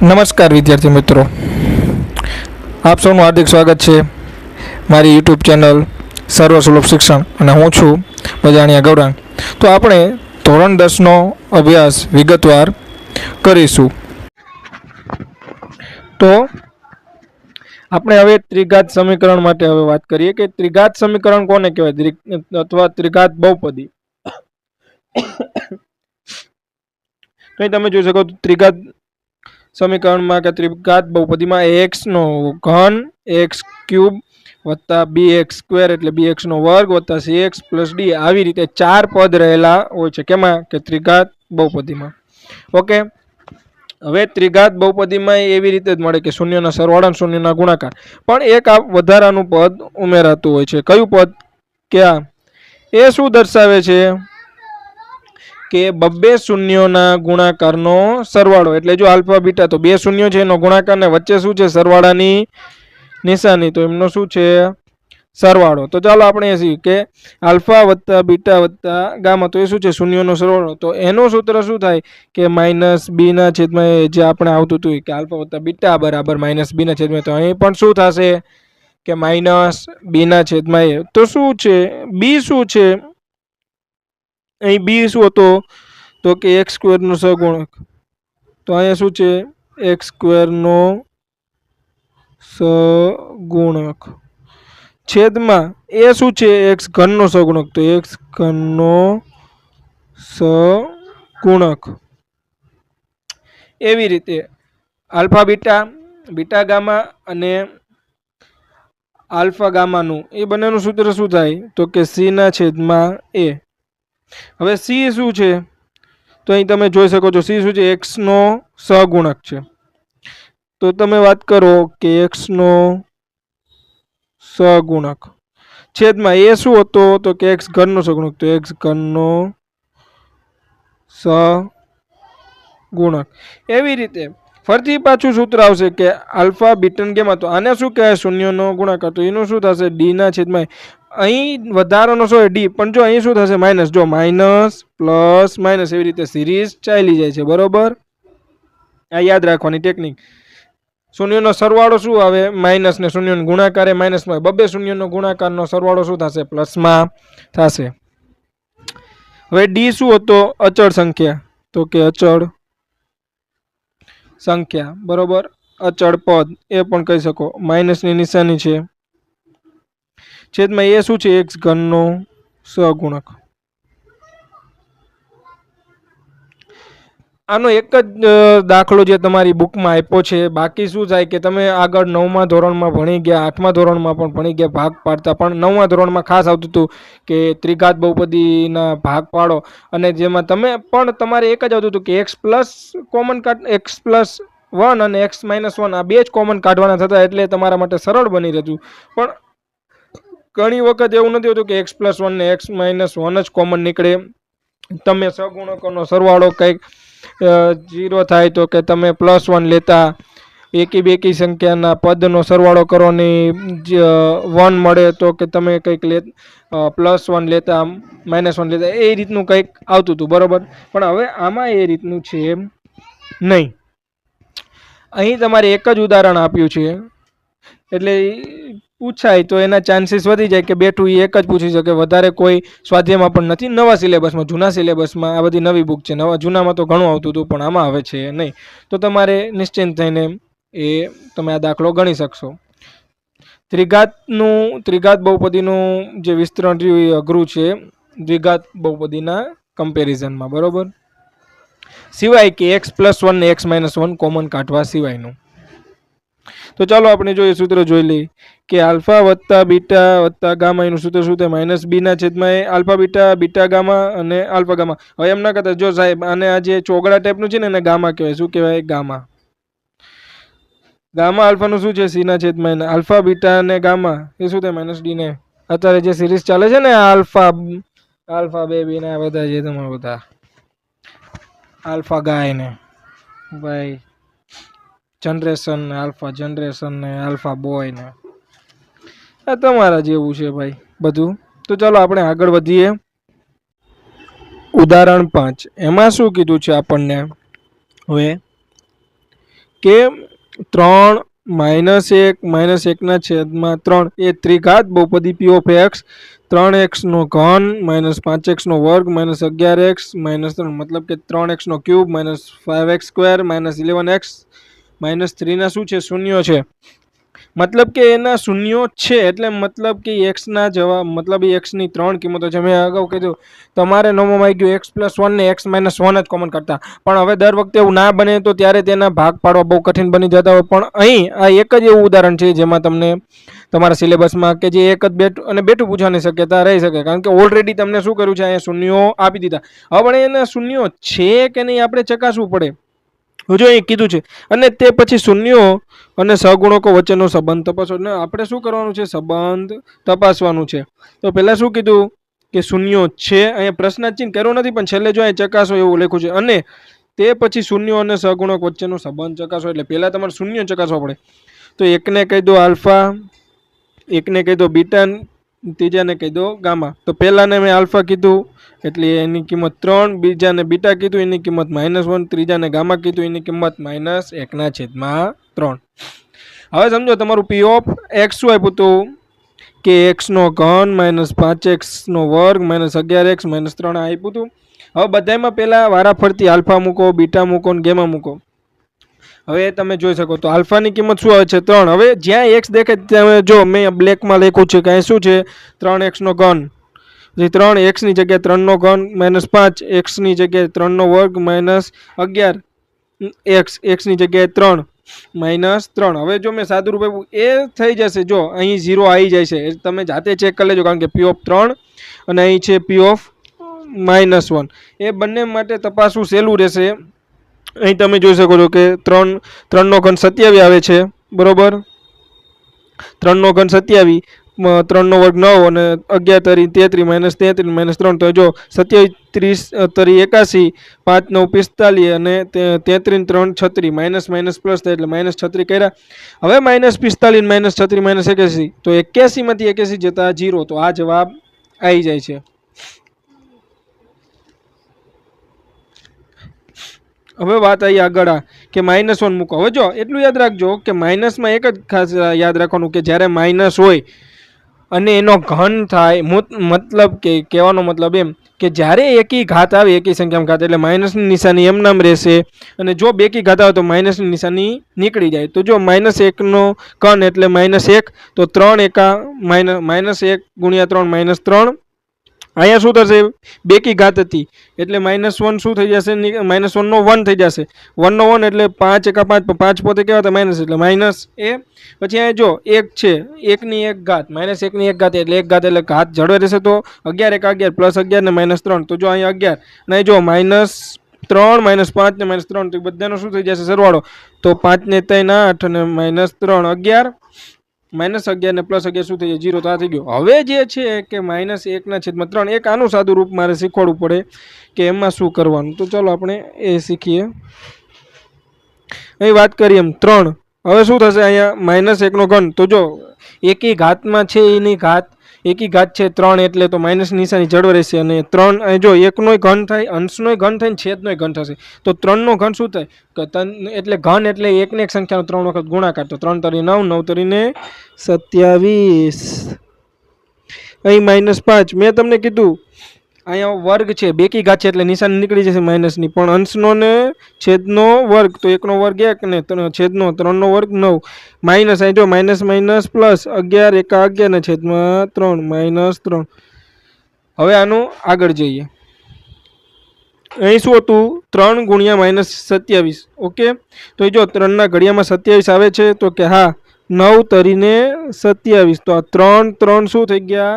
નમસ્કાર વિદ્યાર્થી મિત્રો. આપ સૌનું હાર્દિક સ્વાગત છે મારી યુટ્યુબ ચેનલ સર્વસુલભ શિક્ષણ અને હું છું બજાણિયા ગૌરાંગ. તો આપણે ધોરણ દસનો અભ્યાસ વિગતવાર કરીશું. તો આપણે હવે ત્રિઘાત સમીકરણ માટે હવે વાત કરીએ કે ત્રિઘાત સમીકરણ કોને કહેવાય? અથવા ત્રિઘાત બહુપદી. તો તમે જોઈ શકો ત્રિઘાત સમીકરણમાં કે ત્રિઘાત બહુપદીમાં એક્સનો ઘન એક્સ ક્યુબ વત્તા બી એક્સ સ્ક્વેર એટલે બી એક્સનો વર્ગ વત્તા સી એક્સ પ્લસ ડી આવી રીતે ચાર પદ રહેલા હોય છે. કેમાં? કે ત્રિઘાત બહુપદીમાં. ઓકે? હવે ત્રિઘાત બહુપદીમાં એવી રીતે જ મળે કે શૂન્યના સરવાળા શૂન્યના ગુણાકાર. પણ એક આ વધારાનું પદ ઉમેરાતું હોય છે. કયું પદ? ક્યાં? એ શું દર્શાવે છે? કે બબ્બે શૂન્યોના ગુણાકારનો સરવાળો. એટલે જો આલ્ફા બીટા તો બે શૂન્યો છે, એનો ગુણાકાર ને વચ્ચે શું છે? સરવાળાની નિશાની. તો એમનો શું છે? સરવાળો. તો ચાલો આપણે એ કે આલ્ફા વત્તા બીટા વત્તા ગામા. તો એ શું છે? શૂન્યનો સરવાળો. તો એનું સૂત્ર શું થાય? કે માઇનસ બીના છેદમાં જે આપણે આવતું હતું કે આલ્ફા વત્તા બીટા બરાબર માઇનસ બીના છેદમાં. તો અહીં પણ શું થશે? કે માઇનસ બીના છેદમાં એ. તો શું છે? બી શું છે? અહીં બી શું હતો? તો કે એક્સ સ્ક્વેરનો સગુણક. તો અહીંયા શું છે? એક્સ સ્ક્વેરનો સગુણક. છેદમાં એ શું છે? એક્સ ઘનનો સગુણક. તો એક્સ ઘનનો સગુણક. એવી રીતે આલ્ફા બીટા બીટા ગામા અને આલ્ફા ગામાનું એ બંનેનું સૂત્ર શું થાય? તો કે સીના છેદમાં એ. હવે સી શું છે? તો અહીં તમે જોઈ શકો છો સી શું છે? એક્સનો સહગુણક છે. તો તમે વાત કરો કે એક્સનો સહગુણક. છેદમાં એ શું હતો? તો કે એક્સ ઘનનો સહગુણક. તો એક્સ ઘનનો સહગુણક. એવી રીતે ફરીથી પાછું સૂત્ર આવશે કે આલ્ફા બીટન ગેમાં તો આને શું કહેવાય? શૂન્યનો ગુણાકાર. તો એનું શું થશે? ડીના છેદમાં. અહીં વધારાનો શું ડી પણ જો અહીં શું થશે? માઇનસ જો માઇનસ પ્લસ માઇનસ એવી રીતે સિરીઝ ચાલી જાય છે, બરોબર? આ યાદ રાખવાની ટેકનિક શૂન્યનો સરવાળો શું આવે? માઇનસ ને શૂન્યનો ગુણાકાર એ માઇનસમાં બબે શૂન્યનો ગુણાકારનો સરવાળો શું થશે? પ્લસમાં થશે. હવે ડી શું હતો? અચળ સંખ્યા. તો કે અચળ સંખ્યા. બરોબર? અચળ પદ. એ પણ કહી શકો. માઇનસની નિશાની છે. છેદમાં એ શું છે? એક્સ ઘનનો સહગુણક. આનો એક જ દાખલો જે તમારી બુકમાં આપ્યો છે, બાકી શું થાય કે તમે આગળ નવમા ધોરણમાં ભણી ગયા, આઠમા ધોરણમાં પણ ભણી ગયા, ભાગ પાડતા, પણ નવમા ધોરણમાં ખાસ આવતું હતું કે ત્રિઘાત બહુપદીના ભાગ પાડો અને જેમાં તમે, પણ તમારે એક જ આવતું હતું કે એક્સ પ્લસ કોમન કાટ એક્સ પ્લસ વન અને એક્સ માઇનસ વન આ બે જ કોમન કાઢવાના થતા એટલે તમારા માટે સરળ બની રહેતું. પણ ઘણી વખત એવું નથી હોતું કે એક્સ પ્લસ વન ને એક્સ માઇનસ વન જ કોમન નીકળે. તમે સગુણકોનો સરવાળો કંઈક જીરો થાય તો કે તમે પ્લસ વન લેતા, એકી બેકી સંખ્યાના પદનો સરવાળો કરો ને વન મળે તો કે તમે કંઈક લે પ્લસ વન લેતા માઇનસ વન લેતા, એ રીતનું કંઈક આવતું હતું, બરાબર? પણ હવે આમાં એ રીતનું છે નહીં. અહીં તમારે એક જ ઉદાહરણ આપ્યું છે. એટલે પૂછાય તો એના ચાન્સીસ વધી જાય કે બેઠું એ એક જ પૂછી શકે. વધારે કોઈ સ્વાધ્યાયમાં પણ નથી. નવા સિલેબસમાં જૂના સિલેબસમાં આ બધી નવી બુક છે. નવા જૂનામાં તો ઘણું આવતું હતું, પણ આમાં આવે છે નહીં. તો તમારે નિશ્ચિંત થઈને એ તમે આ દાખલો ગણી શકશો. ત્રિઘાતનું, ત્રિઘાત બહુપદીનું જે વિસ્તરણ રહ્યું એ અઘરું છે. દ્વિઘાત બહુપદીના કમ્પેરિઝનમાં બરાબર? સિવાય કે એક્સ પ્લસ વન ને એક્સ માઇનસ વન કોમન કાઢવા સિવાયનું. તો ચાલો આપણે જોઈએ સૂત્ર જોઈ લઈએ કે આલ્ફા વત્તા બીટા વત્તા ગામા, એનું સૂત્ર શું થાય? માઇનસ બીના છેદમાં એ આલ્ફા બીટા બીટા ગામા અને આલ્ફા ગામા. હવે એમ ના કરતા, જો સાહેબ, આને આ જે ચોગડા ટાઈપનું છે ને, એને ગામા કહેવાય. શું કહેવાય? ગામા. ગામા આલ્ફાનું શું છે? સીના છેદમાં એને. આલ્ફા, બીટા અને ગામા. એ શું થાય? માઇનસ ડીને અત્યારે જે સિરીઝ ચાલે છે ને, આલ્ફા આલ્ફા બે, બી ને આ બધા જે તમારા બધા આલ્ફા ગાય ને. ભાઈ જનરેશન ને આલ્ફા, જનરેશન ને આલ્ફા બોય ને. આ તમારા જેવું છે ભાઈ, બધું. તો ચાલો આપણે આગળ વધીએ. ઉદાહરણ પાંચ. એમાં શું કીધું છે આપણને? હવે, કે ત્રણ માઇનસ એક, માઇનસ એકના છેદમાં ત્રણ, એ ત્રિઘાત બહુપદી પી ઓફ એક્સ ત્રણ એક્સનો ઘન, માઇનસ પાંચ એક્સનો વર્ગ, માઇનસ અગિયાર એક્સ માઇનસ ત્રણ, મતલબ કે ત્રણ એક્સનો cube, minus five x square minus eleven x minus થ્રીના શું છે? શૂન્યો છે. મતલબ કે એના શૂન્યો છે એટલે મતલબ કે એક્સના જવાબ, મતલબ એક્સની ત્રણ કિંમતો છે. મેં અગાઉ કીધું, તમારે નવમાં આવી ગયું એક્સ પ્લસ વન ને એક્સ માઇનસ વન જ કોમન કરતા. પણ હવે દર વખતે એવું ના બને તો ત્યારે તેના ભાગ પાડવા બહુ કઠિન બની જતા હોય. પણ અહીં આ એક જ એવું ઉદાહરણ છે જેમાં તમને તમારા સિલેબસમાં કે જે એક જ બેટ અને બેઠું પૂછવાની શક્યતા રહી શકે. કારણ કે ઓલરેડી તમને શું કર્યું છે? અહીંયા શૂન્યો આપી દીધા. હવે પણ એના શૂન્યો છે કે નહીં આપણે ચકાસવું પડે? હજુ અહીં કીધું છે, અને તે પછી શૂન્યો અને સહગુણકો વચ્ચેનો સંબંધ તપાસો. એટલે આપણે શું કરવાનું છે? સંબંધ તપાસવાનું છે. તો પહેલાં શું કીધું? કે શૂન્યો છે, અહીંયા પ્રશ્નાચિહ્ન કર્યો નથી, પણ છેલ્લે જો અહીં ચકાસો એવું લખ્યું છે. અને તે પછી શૂન્યો અને સહગુણક વચ્ચેનો સંબંધ ચકાસો. એટલે પહેલાં તમારે શૂન્ય ચકાસવા પડે. તો એકને કહી દો આલ્ફા, એકને કહી દો બીટા ત્રીજાને કહી દો ગામા. તો પહેલાંને મેં આલ્ફા કીધું, એટલે એની કિંમત ત્રણ, બીજાને બીટા કીધું, એની કિંમત માઇનસ વન ત્રીજાને ગામા કીધું, એની કિંમત માઇનસ એકના છેદમાં ત્રણ. હવે સમજો તમારું પી ઓફ એક્સ શું આપ્યું હતું? કે એક્સનો ઘન માઇનસ પાંચ એક્સનો વર્ગ માઇનસ અગિયાર એક્સ માઇનસ ત્રણ આપ્યું હતું. હવે બધામાં પહેલાં વારાફરતી આલ્ફા મૂકો, બીટા મૂકો ને ગેમા મૂકો. હવે તમે જોઈ શકો તો આલ્ફાની કિંમત શું આવે છે? ત્રણ. હવે જ્યાં એક્સ દેખાય ત્યાં જો, મેં બ્લેકમાં લખ્યું છે કે અહીં શું છે? ત્રણ એક્સનો ઘન. જે ત્રણ એક્સની જગ્યાએ ત્રણનો ઘન માઇનસ પાંચ એક્સની જગ્યાએ ત્રણનો વર્ગ માઇનસ અગિયાર એક્સ એક્સની જગ્યાએ ત્રણ માઇનસ ત્રણ. હવે જો મેં સાદું રૂપ એ થઈ જશે. જો, અહીં ઝીરો આવી જાય છે. તમે જાતે ચેક કરી લેજો, કારણ કે પી ઓફ ત્રણ અને અહીં છે પી ઓફ માઇનસ વન એ બંને માટે તપાસવું સહેલું રહેશે. અહીં તમે જોઈ શકો છો કે ત્રણ, ત્રણનો ઘન સત્યાવી આવે છે, બરોબર? ત્રણનો ઘન સત્યાવી ત્રણનો વર્ગ નવ અને અગિયાર તરી તેત્રીસ માઇનસ તેત્રીસ માઇનસ ત્રણ. તો જો સત્યાવીસ, ત્રીસ તરી એકાસી, પાંચ, નવ, પિસ્તાલીસ અને તેત્રીસ, ત્રણ છત્રીસ માઇનસ માઇનસ પ્લસ થાય એટલે માઇનસ છત્રીસ કર્યા. હવે માઇનસ પિસ્તાલીસ, માઇનસ છત્રીસ માઇનસ એક્યાસી તો એક્યાસીમાંથી એક્યાસી જતા જીરો. તો આ જવાબ આવી જાય છે. હવે વાત આવી આગળ કે માઇનસ વન મૂકો. હવે જો, એટલું યાદ રાખજો કે માઇનસમાં એક જ ખાસ યાદ રાખવાનું કે જ્યારે માઇનસ હોય અને એનો ઘન થાય મુત- મતલબ કે, કહેવાનો મતલબ એમ કે જ્યારે એકી ઘાત આવે, એકી સંખ્યામાં ઘાત, એટલે માઇનસની નિશાની એમ નામ રહેશે. અને જો બેકી ઘાત આવે તો માઇનસની નિશાની નીકળી જાય. તો જો માઇનસ એકનો કન એટલે માઇનસ એક, તો ત્રણ એકા માઇનસ માઇનસ એક ગુણ્યા ત્રણ માઇનસ ત્રણ અહીંયા શું થશે? બેકી ઘાત હતી. એટલે માઇનસ વન શું થઈ જશે? માઇનસ વનનો વન થઈ જશે. વનનો વન એટલે પાંચ એકા પાંચ પાંચ પોતે કેવા હતા? માઇનસ એટલે માઇનસ એ. પછી અહીંયા જો, એક છે. એકની એક ઘાત. માઇનસ એકની એક ઘાત એટલે એક ઘાત એટલે ઘાત જળવે રહેશે તો અગિયાર એક અગિયાર પ્લસ અગિયાર ને માઇનસ ત્રણ. તો જો અહીંયા અગિયાર. અને જો માઇનસ ત્રણ માઇનસ પાંચ ને માઇનસ ત્રણ, તો બધાનો શું થઈ જશે? સરવાળો. તો પાંચ ને ત્રણ, આઠ અને માઇનસ ત્રણ, અગિયાર. માઇનસ અગિયાર ને પ્લસ અગિયાર શું થઈ જાય? જીરો તો આ થઈ ગયું. હવે જે છે કે માઇનસ એકના છેદમાં ત્રણ, એક આનું સાદું રૂપ મારે શીખવાડવું પડે કે એમાં શું કરવાનું? તો ચાલો આપણે એ શીખીએ. અહીં વાત કરીએ એમ, ત્રણ. હવે શું થશે અહીંયા? માઇનસ એકનો ઘન. તો જો, એકી ઘાતમાં છે એની ઘાત એકી ઘાત છે ત્રણ એટલે તો માઇનસ નિશાની જળ રહેશે અને ત્રણ જો એકનોય ઘન થાય, અંશનોય ઘન થાય ને છેદનોય ઘન થશે. તો ત્રણનો ઘન શું થાય? કે તન, એટલે ઘન એટલે એકને એક સંખ્યાનો ત્રણ વખત ગુણાકાર. તો ત્રણ તરી નવ નવ તરીને સત્યાવીસ. અહીં માઇનસ પાંચ. મેં તમને કીધું અહીંયા વર્ગ છે, બેકી ઘાત છે એટલે નિશાન નીકળી જશે માઇનસની. પણ અંશનો ને છેદનો વર્ગ, તો એકનો વર્ગ એક ને છેદનો ત્રણનો વર્ગ નવ. માઇનસ અહીં જો માઇનસ માઇનસ પ્લસ અગિયાર, એકા અગિયાર ને છેદમાં ત્રણ, માઇનસ ત્રણ. હવે આનું આગળ જઈએ. અહીં શું હતું? ત્રણ ગુણ્યા માઇનસ સત્યાવીસ. ઓકે? તો જો ત્રણના ઘડિયામાં સત્યાવીસ આવે છે, તો કે હા, નવ તરીને સત્યાવીસ. તો આ ત્રણ ત્રણ શું થઈ ગયા?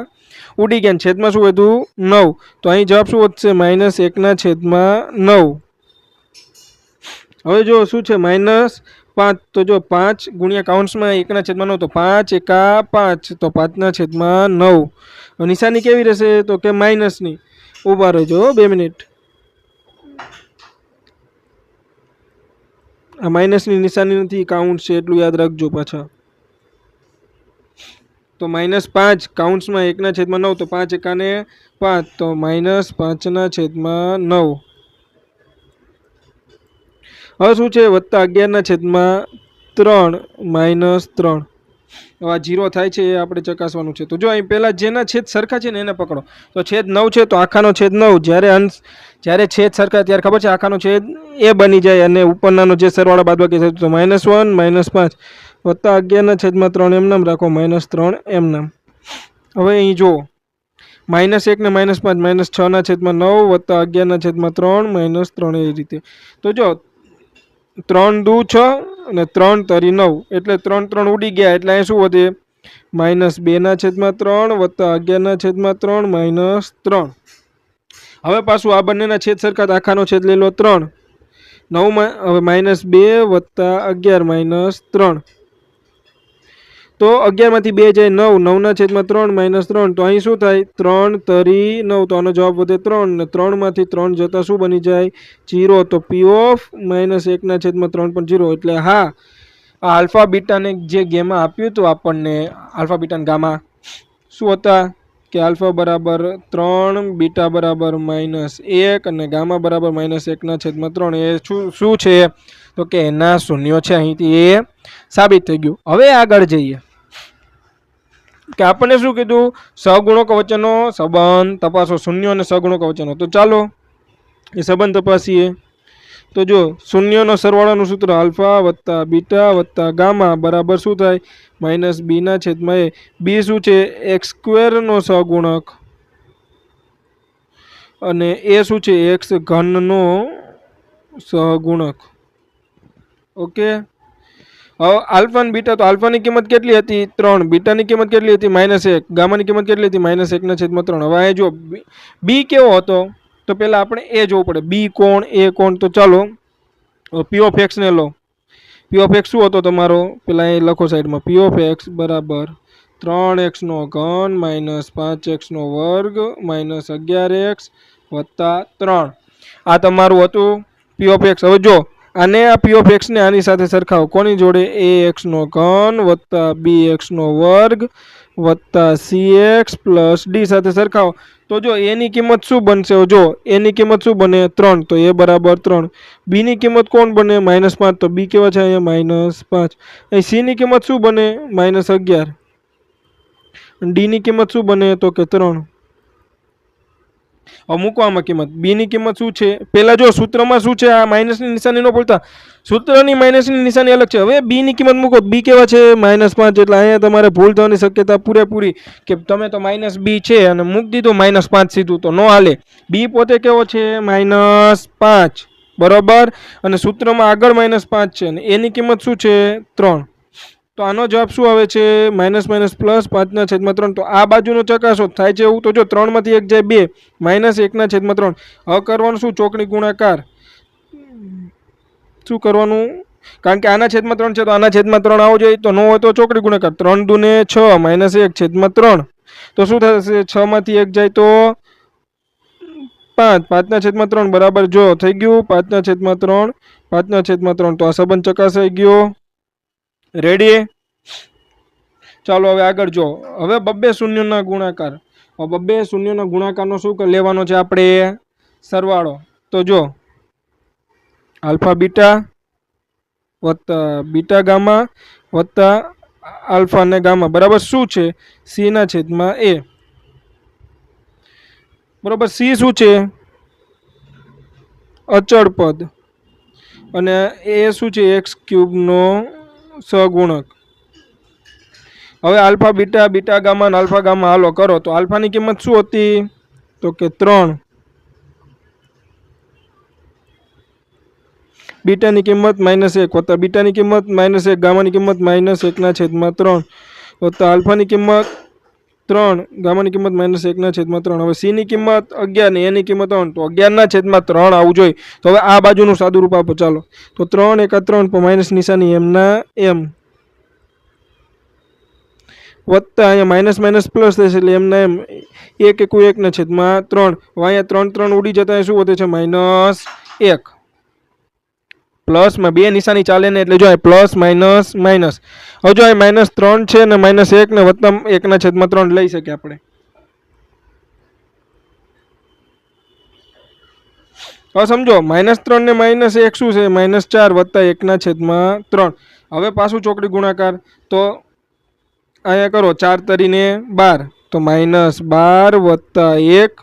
ઉડી ગયા. છેદમાં શું વધ્યું? નવ. તો અહીં જવાબ શું વધશે? માઇનસ એકના છેદમાં નવ. હવે જો શું છે? માઇનસ પાંચ. તો જો પાંચ ગુણ્યા કાઉન્ટ્સમાં એકના છેદમાં નવ, તો પાંચ એકા પાંચ. તો પાંચના છેદમાં નવ. નિશાની કેવી રહેશે? તો કે માઇનસની. ઊભા રહેજો બે મિનિટ. આ માઇનસની નિશાની નથી. કાઉન્ટ છે એટલું યાદ રાખજો પાછા. તો માઇનસ પાંચ, કાઉન્ટ્સમાં એકના છેદમાં નવ, તો પાંચ એકાને પાંચ, તો માઇનસ પાંચના છેદમાં નવ. હવે શું છે? વત્તા અગિયારના છેદમાં ત્રણ, માઇનસ ત્રણ. હવે જીરો થાય છે, એ આપણે ચકાસવાનું છે. તો જો અહીં પહેલાં જેના છેદ સરખા છે ને એને પકડો. તો છેદ નવ છે, તો આખાનો છેદ નવ. જ્યારે અંશ જ્યારે છેદ સરખા ત્યારે ખબર છે, આખાનો છેદ એ બની જાય અને ઉપરનાનો જે સરવાળા બાદબાકી થતું તો માઇનસ વન, માઇનસ પાંચ. વત્તા અગિયારના છેદમાં ત્રણ એમ રાખો, માઇનસ ત્રણ એમ નામ. હવે અહીં જુઓ. માઇનસ એકને માઇનસ પાંચ, માઇનસ છના છેદમાં નવ વત્તા અગિયારના છેદમાં ત્રણ, માઇનસ ત્રણ એ રીતે. તો જો, ત્રણ દુ છ અને ત્રણ તરી નવ, એટલે ત્રણ ત્રણ ઉડી ગયા, એટલે અહીં શું વધે? માઇનસ બેના છેદમાં ત્રણ વત્તા અગિયારના છેદમાં ત્રણ, માઇનસ ત્રણ. હવે પાછું આ બંનેના છેદ સરખા આખાનો છેદ લઈ લો, ત્રણ. નવમાં, હવે માઇનસ બે વત્તા અગિયાર, માઇનસ ત્રણ. તો અગિયારમાંથી બે જાય નવ, નવના છેદમાં ત્રણ, માઇનસ ત્રણ, તો અહીં શું થાય? ત્રણ તરી નવ, તો આનો જવાબ વધે ત્રણ, ને ત્રણમાંથી ત્રણ જતાં શું બની જાય? જીરો, તો પી ઓફ માઇનસ એકના છેદમાં ત્રણ પણ જીરો, એટલે હા, આ આલ્ફા બીટાને જે ગેમમાં આપ્યું હતું આપણને, આલ્ફા બીટાને ગામા, શું હતા? કે આલ્ફા બરાબર ત્રણ, બીટા બરાબર માઇનસ એક, અને ગામા બરાબર માઇનસ એકના છેદમાં ત્રણ. એ શું શું છે? તો કે એના શૂન્યો છે અહીંથી. એ સાબિત થઈ ગયું. હવે આગળ જઈએ. કે આપણને શું કીધું? સગુણક વચનો સંબંધ તપાસો, શૂન્ય અને સગુણક વચનો તો ચાલો, એ સંબંધ તપાસીએ. તો જો, શૂન્યનો સરવાળાનું સૂત્ર આલ્ફા વત્તા બીટા વત્તા ગામા બરાબર શું થાય? માઇનસ બીના છેદમાં એ. બી શું છે? એક્સ સ્ક્વેરનો સહગુણક અને એ શું છે? એક્સ ઘનનો સહગુણક ઓકે? હવે આલ્ફા બીટા તો આલ્ફાની કિંમત કેટલી હતી? ત્રણ. બીટાની કિંમત કેટલી હતી? માઇનસ એક. ગામાની કિંમત કેટલી હતી? માઇનસ એકના છેદમાં ત્રણ. હવે અહીં જો બી કેવો હતો? તો પહેલાં આપણે એ જોવું પડે. બી કોણ, એ કોણ? તો ચાલો પી ઓફ એક્સને લો. પી ઓફ એક્સ શું હતો તમારો? પેલા અહીં લખો સાઈડમાં. પી ઓફ એક્સ બરાબર ત્રણ એક્સનો ઘન માઇનસ પાંચ એક્સનો વર્ગ માઇનસ અગિયાર એક્સ વત્તા ત્રણ. આ તમારું હતું પી ઓફ એક્સ હવે જો આને આ પી ઓફ એક્સને આની સાથે સરખાવો. કોની જોડે? એ એક્સનો ઘન વત્તા બી એક્સનો વર્ગ વત્તા સી એક્સ પ્લસ ડી સાથે સરખાવો. તો જો એની કિંમત શું બનશે? જો એની કિંમત શું બને? ત્રણ. તો એ બરાબર ત્રણ. બીની કિંમત કોણ બને? માઇનસ પાંચ. તો બી કેવા છે અહીંયા? માઇનસ પાંચ. અહીં સીની કિંમત શું બને? માઇનસ અગિયાર. ડીની કિંમત શું બને? તો કે ત્રણ. હવે મૂકવામાં કિંમત. બીની કિંમત શું છે? પહેલાં જો સૂત્રમાં શું છે? આ માઇનસની નિશાની ન બોલતા. સૂત્રની માઇનસની નિશાની અલગ છે. હવે બીની કિંમત મૂકો બી કેવા છે? માઇનસ પાંચ એટલે અહીંયા તમારે ભૂલ થવાની શક્યતા પૂરેપૂરી કે તમે તો માઇનસ બી છે અને મૂકી દીધું માઇનસ પાંચ સીધું તો ન હાલે. બી પોતે કેવો છે? માઇનસ પાંચ. બરાબર? અને સૂત્રમાં આગળ માઇનસ પાંચ છે અને એની કિંમત શું છે? ત્રણ. તો આનો જવાબ શું આવે છે? માઇનસ માઇનસ, પ્લસ પાંચના છેદમાં ત્રણ. તો આ બાજુનો ચકાસો થાય છે એવું તો જો ત્રણમાંથી એક જાય બે, માઇનસ એકના છેદમાં ત્રણ. હવે કરવાનું શું? ચોકડી ગુણાકાર. શું કરવાનું? કારણ કે આના છેદમાં ત્રણ છે, તો આના છેદમાં ત્રણ આવો જોઈએ. તો ન હોય તો ચોકડી ગુણાકાર. ત્રણ દુને છ, માઇનસ એક છેદમાં ત્રણ. તો શું થશે? છમાંથી એક જાય તો પાંચ. પાંચના છેદમાં ત્રણ બરાબર જો થઈ ગયું. પાંચના છેદમાં ત્રણ. પાંચના છેદમાં ત્રણ. તો આ સંબંધ ચકાસાઈ ગયો. રેડી ચાલો હવે આગળ જો. હવે બબ્બે શૂન્યના ગુણાકાર. બબ્બે શૂન્યના ગુણાકારનો શું લેવાનો છે આપણે? સરવાળો. તો જો. આલ્ફા બીટા વત્તા બીટા ગામા વત્તા આલ્ફા ને ગામા. બરાબર શું છે? સીના છેદમાં એ. બરાબર સી શું છે? અચળ પદ. અને એ શું છે? એક્સ ક્યુબનો સહગુણક હવે આલ્ફા બીટા બીટા ગામા અને આલ્ફા ગામા હાલો કરો. તો આલ્ફાની કિંમત શું હતી? તો કે ત્રણ. બીટાની કિંમત માઇનસ એક વત્તા બીટાની કિંમત માઇનસ એક, ગામાની કિંમત માઇનસ એકના છેદમાં ત્રણ વત્તા આલ્ફાની કિંમત ત્રણ, ગામાની કિંમત માઇનસ એકના છેદમાં ત્રણ. હવે સીની કિંમત અગિયાર ને એની કિંમત ત્રણ. તો અગિયારના છેદમાં ત્રણ આવવું જોઈએ. તો હવે આ બાજુનું સાદું રૂપ આપો. ચાલો. તો ત્રણ એકા ત્રણ માઇનસ નિશાની એમના એમ વત્તા અહીંયા માઇનસ માઇનસ પ્લસ થશે એટલે એમના એમ એક એકુ એકના છેદમાં ત્રણ. અહીંયા ત્રણ ત્રણ ઉડી જતા શું વધે છે? માઇનસ એક. પ્લસમાં બે નિશાની ચાલે ને એટલે જો પ્લસ માઇનસ માઇનસ હવે જો અહીં માઇનસ ત્રણ છે ને માઇનસ એક ને વત્તા એકના છેદમાં ત્રણ લઈ શકીએ આપણે. હવે સમજો માઇનસ ત્રણ ને માઇનસ એક શું છે? માઇનસ ચાર વત્તા એકના છેદમાં ત્રણ. હવે પાછું ચોકડી ગુણાકાર. તો અહીંયા કરો, ચાર તરીને બાર. તો માઇનસ બાર વત્તા એક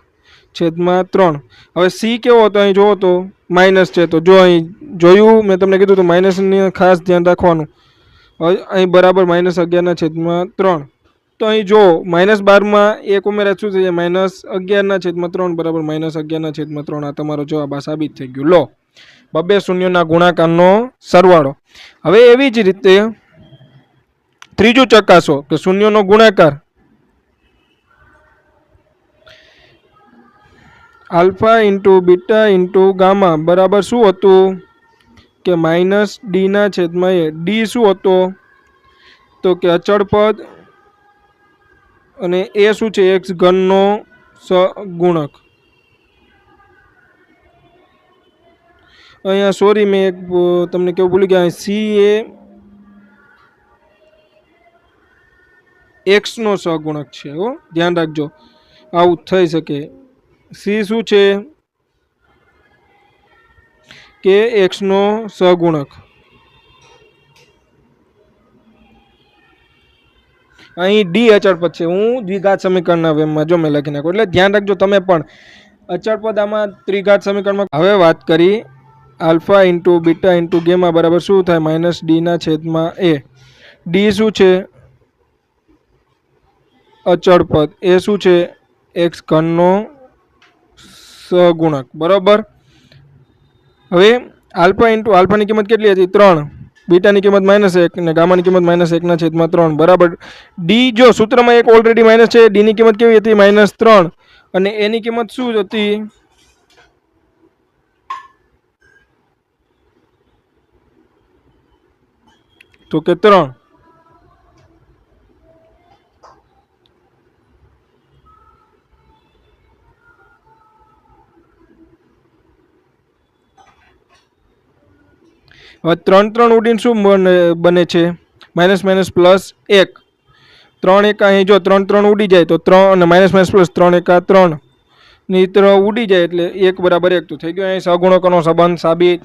છેદમાં ત્રણ. હવે સી કેવો હતો અહીં? જોવો તો માઇનસ છે. તો જો અહીં જોયું, મેં તમને કીધું તો માઇનસની ખાસ ધ્યાન રાખવાનું. અહીં બરાબર માઇનસ અગિયારના છેદમાં ત્રણ. તો અહીં જો માઇનસ બારમાં એક ઉમેરા શું થઈ જાય? માઇનસ અગિયારના છેદમાં ત્રણ બરાબર માઇનસ અગિયારના છેદમાં ત્રણ. આ તમારો જવાબ આ સાબિત થઈ ગયું. લો. બબે શૂન્યના ગુણાકારનો સરવાળો. હવે એવી જ રીતે ત્રીજું ચકાસો કે શૂન્યનો ગુણાકાર alpha into beta into gamma બરાબર શું હતું? કે માઇનસ ડીના છેદમાં એ. ડી શું હતો? તો કે અચળ પદ અને એ શું છે? એક્સ ઘનનો ગુણક અહીંયા સોરી, મેં એક તમને કેવું ભૂલી ગયા. સી એ એક્સનો સહગુણક છે, હો. ધ્યાન રાખજો. આવું થઈ શકે. સી શું છે? કે એક્સનો સગુણક? અહીં ડી અચળ પદ છે. હું દ્વિઘાત સમીકરણના વેમમાં જો મેં લખી નાખું. એટલે ધ્યાન રાખજો તમે પણ. અચળ પદ આમાં ત્રિઘાત સમીકરણમાં હવે વાત કરી alpha into beta into gamma બરાબર શું થાય? માઇનસ ડીના છેદમાં એ. ડી શું છે? અચળ પદ. એ શું છે? એક્સ ઘનનો સગુણક. બરાબર? હવે આલ્ફા ઇન્ટુ, આલ્ફાની કિંમત કેટલી હતી? ત્રણ. બીટાની કિંમત માઇનસ એક અને ગામાની કિંમત માઇનસ એકના છેદમાં ત્રણ. બરાબર. ડી જો સૂત્રમાં એક ઓલરેડી માઇનસ છે ડીની કિંમત કેવી હતી? માઇનસ ત્રણ. અને એની કિંમત શું હતી? તો કે ત્રણ. હવે ત્રણ ત્રણ ઉડીને શું બને બને છે? માઇનસ માઇનસ પ્લસ એક. ત્રણ એકા અહીં જો ત્રણ ત્રણ ઉડી જાય તો ત્રણ અને માઇનસ માઇનસ પ્લસ ત્રણ એકા ત્રણ. ની ઉડી જાય એટલે એક બરાબર એક તો થઈ ગયો. અહીં સગુણકોનો સંબંધ સાબિત.